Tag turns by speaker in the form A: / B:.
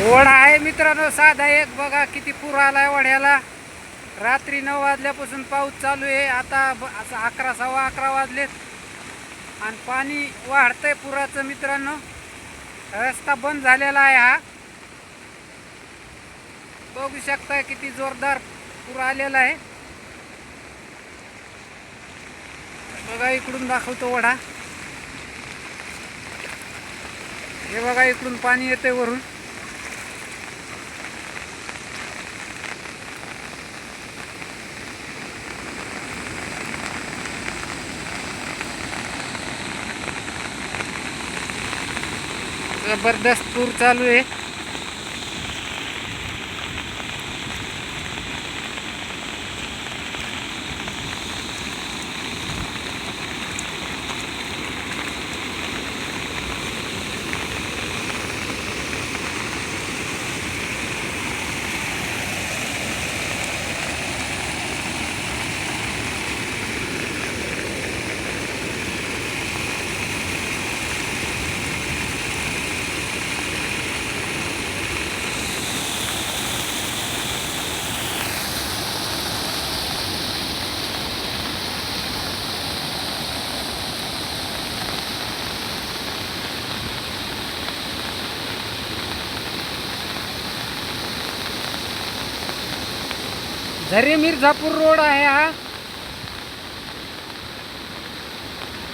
A: वडा आहे मित्रांनो साधा एक. बघा किती पूर आलाय ओढ्याला रात्री नऊ वाजल्यापासून पाऊस चालू आहे. आता ब- असं अकरा सव्वा अकरा वाजलेत. आणि पाणी वाढतंय पुराचं मित्रांनो. रस्ता बंद झालेला आहे हा. बघू शकता किती जोरदार पूर आलेला आहे. बघा इकडून दाखवतो ओढा हे बघा इकडून पाणी येते वरून. जबरदस्त पूर चालू आहे. झरे मिर्झापूर रोड आहे हा.